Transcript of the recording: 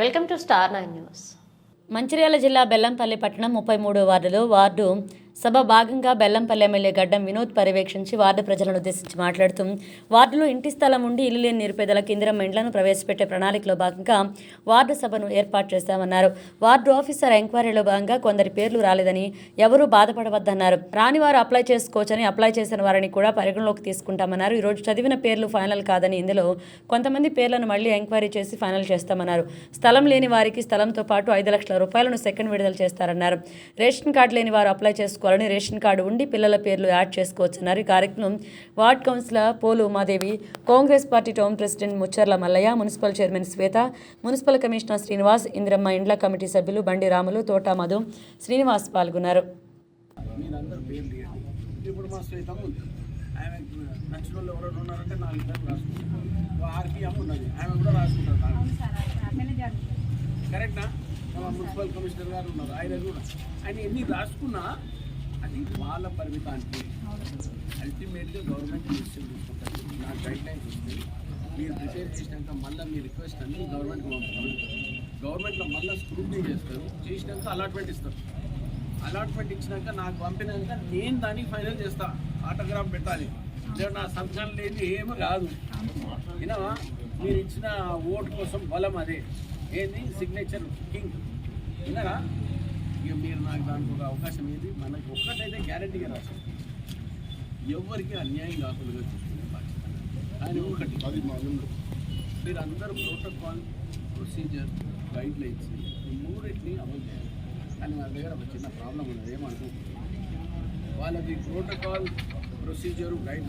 Welcome to star nine news. Mancherial జిల్లా బెల్లంపల్లి పట్టణం ముప్పై మూడో వార్డులో వార్డు సభ భాగంగా బెల్లంపల్లి ఎమ్మెల్యే గడ్డం వినోద్ పర్యవేక్షించి వార్డు ప్రజలను ఉద్దేశించి మాట్లాడుతూ వార్డులో ఇంటి స్థలం ఉండి ఇల్లు లేని నిరుపేదలకు కేంద్రం ఇండ్లను ప్రవేశపెట్టే ప్రణాళికలో భాగంగా వార్డు సభను ఏర్పాటు చేస్తామన్నారు వార్డు ఆఫీసర్ ఎంక్వైరీలో భాగంగా కొందరి పేర్లు రాలేదని ఎవరూ బాధపడవద్దన్నారు. రాని వారు అప్లై చేసుకోవచ్చని అప్లై చేసిన వారిని కూడా పరిగణలోకి తీసుకుంటామన్నారు. ఈరోజు చదివిన పేర్లు ఫైనల్ కాదని ఇందులో కొంతమంది పేర్లను మళ్ళీ ఎంక్వైరీ చేసి ఫైనల్ చేస్తామన్నారు. స్థలం లేని వారికి స్థలంతో పాటు ఐదు లక్షల రూపాయలను సెకండ్ విడుదల చేస్తారన్నారు. రేషన్ కార్డు లేని వారు అప్లై చేసుకో చేసుకోవాలని రేషన్ కార్డు ఉండి పిల్లల పేర్లు యాడ్ చేసుకోవచ్చన్నారు. ఈ కార్యక్రమం ward councillor Polu Umadevi Congress party town president Mucharla Mallaiah municipal chairman Shweta municipal commissioner Srinivas Indiramma ఇండ్ల కమిటీ సభ్యులు బండి రాములు తోట మధు శ్రీనివాస్ పాల్గొన్నారు. ఇప్పుడు మా శ్వేతం ఉంది. ఆమె నచ్చిన వాళ్ళు ఎవరైనా ఉన్నారంటే నాలుగు పేర్లు రాసుకుంటారు. ఆర్పిఎం ఉన్నది. ఆమె కూడా రాసుకుంటారు కరెక్టా మా మున్సిపల్ కమిషనర్ గారు ఉన్నారు. ఆయన కూడా. ఆయన ఎన్ని రాసుకున్నా అది వాళ్ళ పరిమితానికి అల్టిమేట్గా గవర్నమెంట్ డిసిషన్ తీసుకుంటుంది నా గైడ్ లైన్స్ వస్తాయి మీరు ప్రిపేర్ చేసినాక మళ్ళీ మీ రిక్వెస్ట్ అన్ని గవర్నమెంట్కి పంపుతారు. గవర్నమెంట్లో మళ్ళీ స్క్రూటినీ చేస్తారు. చేసినాక అలాట్మెంట్ ఇస్తారు. అలాట్మెంట్ ఇచ్చినాక నాకు పంపినాక నేను దానికి ఫైనల్ చేస్తా. ఆటోగ్రాఫ్ పెట్టాలి. లేదా నా సంతకాలు లేని ఏమి కాదు. వినవా మీరు ఇచ్చిన ఓటు కోసం బలం అదే. ఏంది? సిగ్నేచర్ కింగ్ వినరా ఇక మీరు నాకు దానికి ఒక అవకాశం ఏది? మనకి ఒక గ్యారంటీగా రాశారు. ఎవరికి అన్యాయం కాకుండా చూసుకునే బాధ్యత. కానీ ఒకటి మీరు అందరూ ప్రోటోకాల్ ప్రొసీజర్ గైడ్ లైన్స్ ఈ మూడింటిని అమలు చేయాలి. కానీ మన దగ్గర ఒక చిన్న ప్రాబ్లం ఉన్నది ఏమనుకో వాళ్ళది ప్రోటోకాల్ ప్రొసీజర్ గైడ్